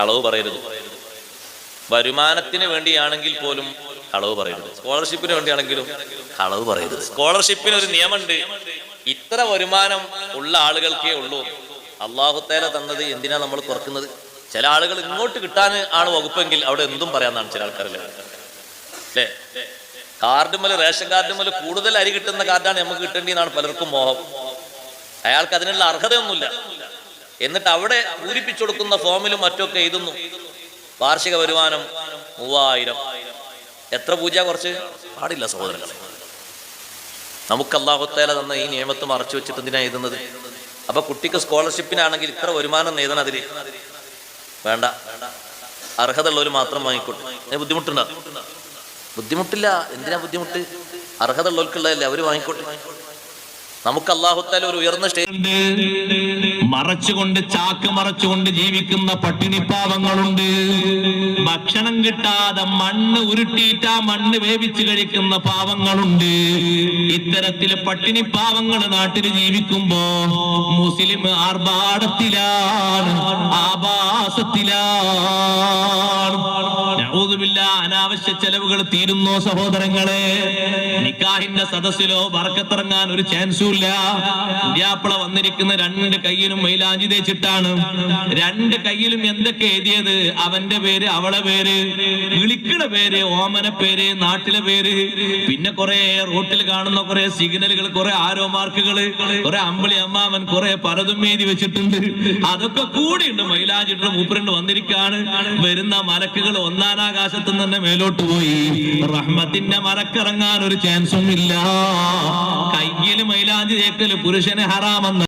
കളവ് പറയരുത്. വരുമാനത്തിന് വേണ്ടിയാണെങ്കിൽ പോലും കളവ് പറയരുത്. സ്കോളർഷിപ്പിന് വേണ്ടിയാണെങ്കിലും കളവ് പറയരുത്. സ്കോളർഷിപ്പിന് ഒരു നിയമമുണ്ട്. ഇത്ര വരുമാനം ഉള്ള ആളുകൾക്കേ ഉള്ളൂ. അള്ളാഹുത്തേല തന്നത് എന്തിനാ നമ്മൾ കുറക്കുന്നത്? ചില ആളുകൾ ഇങ്ങോട്ട് കിട്ടാൻ ആണ് വകുപ്പെങ്കിൽ അവിടെ എന്തും പറയാന്നാണ് ചില ആൾക്കാരല്ലേ അല്ലേ? കാർഡുമൽ റേഷൻ കാർഡുമൽ കൂടുതൽ അരി കിട്ടുന്ന കാർഡാണ് നമുക്ക് കിട്ടേണ്ടതെന്നാണ് പലർക്കും മോഹം. അയാൾക്ക് അതിനുള്ള അർഹതയൊന്നുമില്ല. എന്നിട്ട് അവിടെ പൂരിപ്പിച്ചു കൊടുക്കുന്ന ഫോമിലും മറ്റൊക്കെ എഴുതുന്നു. വാർഷിക വരുമാനം മൂവായിരം. എത്ര പൂജ കുറച്ച്? പാടില്ല സഹോദരങ്ങളെ. നമുക്ക് അള്ളാഹുത്തേല തന്ന ഈ നിയമത്ത് മറച്ചു വെച്ചിട്ട് എന്തിനാ എഴുതുന്നത്? അപ്പൊ കുട്ടിക്ക് സ്കോളർഷിപ്പിനാണെങ്കിൽ ഇത്ര വരുമാനം എഴുതണം അതിൽ വേണ്ട. അർഹത ഉള്ളവർ മാത്രം വാങ്ങിക്കോട്ടെ. ബുദ്ധിമുട്ടുണ്ടോ? ബുദ്ധിമുട്ടില്ല. എന്തിനാ ബുദ്ധിമുട്ട്? അർഹത ഉള്ളവർക്കുള്ളതല്ലേ അവർ വാങ്ങിക്കോട്ടെ. നമുക്ക് അള്ളാഹുത്താല ഒരു ഉയർന്ന സ്റ്റേജ് മറച്ചുകൊണ്ട് ചാക്ക് മറച്ചുകൊണ്ട് ജീവിക്കുന്ന പട്ടിണിപ്പാവങ്ങളുണ്ട്. ഭക്ഷണം കിട്ടാതെ മണ്ണ് ഉരുട്ടിയിട്ട് മണ്ണ് വേവിച്ച് കഴിക്കുന്ന പാവങ്ങളുണ്ട്. ഇത്തരത്തിലെ പട്ടിണിപ്പാവങ്ങൾ നാട്ടിൽ ജീവിക്കുമ്പോ മുസ്ലിം ആർഭാടത്തിലാണ് ആഭാസത്തിലാണ് അനാവശ്യ ചെലവുകൾ തീരുന്നോ സഹോദരങ്ങളെ? നിക്കാഹിന്റെ സദസ്സിലോ വറക്കത്തിറങ്ങാൻ ഒരു ചാൻസും ഇല്ല. വന്നിരിക്കുന്ന രണ്ട് കയ്യിലും മൈലാഞ്ചി തേച്ചിട്ടാണ്. രണ്ട് കയ്യിലും എന്തൊക്കെ എഴുതിയത്? അവന്റെ പേര് അവളെ പേര് വിളിക്കണ പേര് ഓമന പേര് നാട്ടിലെ പേര്. പിന്നെ കുറെ റോട്ടിൽ കാണുന്ന കുറെ സിഗ്നലുകൾ കുറെ ആരോ മാർക്കുകൾ കുറെ അമ്പിളി അമ്മാവൻ കുറെ പലതും എഴുതി വെച്ചിട്ടുണ്ട്. അതൊക്കെ കൂടിയുണ്ട്. മൈലാഞ്ചിട്ട് മൂപ്പറിണ്ട് വന്നിരിക്കാണ്. വരുന്ന മലക്കുകൾ ഒന്നാനാകാശത്ത് നിന്ന് തന്നെ മേലോട്ട് പോയി റഹ്മത്തിന്റെ മറക്കിറങ്ങാൻ ഒരു ചാൻസും ഇല്ല. കയ്യിൽ മൈലാഞ്ചി തേക്കൽ പുരുഷന് ഹറാമെന്ന്